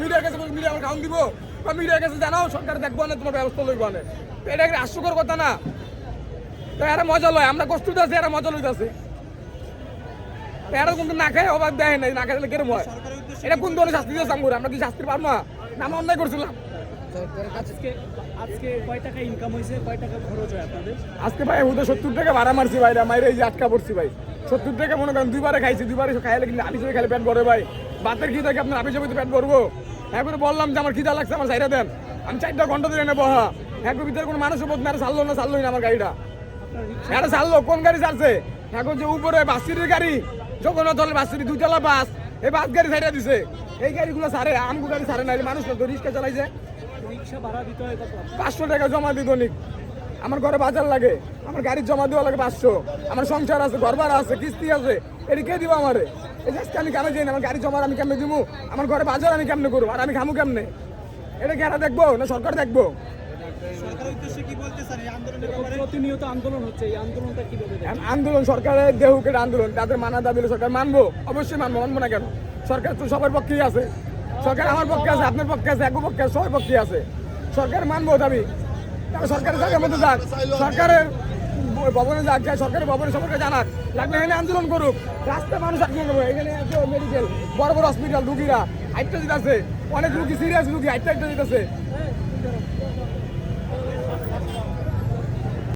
মিডিয়ার কাছে মিডিয়া আমার দিব। বা মিডিয়ার কাছে জানাও সরকার দেখব না তোমার ব্যবস্থা লইব না। এটা কি হাস্যকর কথা না। তো এরা মজা লয় আমরা কষ্ট আছে এরা মজা লইতেছে। এরা কিন্তু না খায় অবাক দেয় নাই না খাইলে কেরম হয়? এটা কোন ধরনের শাস্তি দিয়েছে আমরা আমরা কি শাস্তি পারব না? আমরা অন্যায় করছিলাম। আজকে ভাই হুদে সত্তর টাকা ভাড়া মারছি ভাই মাইরে এই যে আটকা পড়ছি ভাই। সত্তর টাকা মনে করেন দুইবারে খাইছি দুইবারে খাইলে কিন্তু যদি খাইলে পেট ভরে ভাই? বাতের কি থাকে আপনার সবাই পেট ভরবো? একবার বললাম যে আমার খিদা লাগছে আমার সাইডে দেন। আমি চারটা ঘণ্টা ধরে নেব হ্যাঁ। একবার ভিতরে কোনো মানুষের বোধ না চাললো না চাললোই না আমার গাড়িটা। এটা চাললো কোন গাড়ি চালছে এখন যে উপরে বাসির গাড়ি যখন ধরলে বাসির দুইতলা বাস এই বাস গাড়ি সাইডে দিছে। এই গাড়িগুলো সারে আমগু গাড়ি সারে না মানুষ তো রিক্সা চালাইছে? পাঁচশো টাকা জমা দিত নিক আমার ঘরে বাজার লাগে আমার গাড়ির জমা দেওয়া লাগে পাঁচশো আমার সংসার আছে ঘর ভাড়া আছে কিস্তি আছে এটি কে দিব আমারে? এই আজকে আমি কেন যাই না? আমার গাড়ি জমা আমি কেমনে দিব আমার ঘরে বাজার আমি কেমনে করব? আর আমি খামু কেমনে? এটা কি এরা দেখব না সরকার দেখব? সরকারের উদ্দেশ্যে কি বলতে স্যার এই আন্দোলনের ব্যাপারে? প্রতিনিয়ত আন্দোলন হচ্ছে এই আন্দোলনটা কীভাবে দেখেন? এখন আন্দোলন সরকারের দেহুক এটা আন্দোলন তাদের মানা দাবি সরকার মানবো অবশ্যই মানবো মানবো না কেন? সরকার তো সবার পক্ষেই আছে। সরকার আমার পক্ষে আছে আপনার পক্ষে আছে একো পক্ষে আছে সবার পক্ষে আছে। সরকার মানবো দাবি। সরকারের জায়গার মধ্যে যাক। সরকারের ভবনে যাক যায় সরকারের ভবনে সবাইকে জানাক। লাগলে এখানে আন্দোলন করুক। রাস্তায় মানুষ আন্দোলন করবে এখানে আছে মেডিকেল বড় বড় হসপিটাল রুগীরা জিত আছে অনেক রুগী সিরিয়াস রুগী হাইটটা হাইটটা দিতেছে।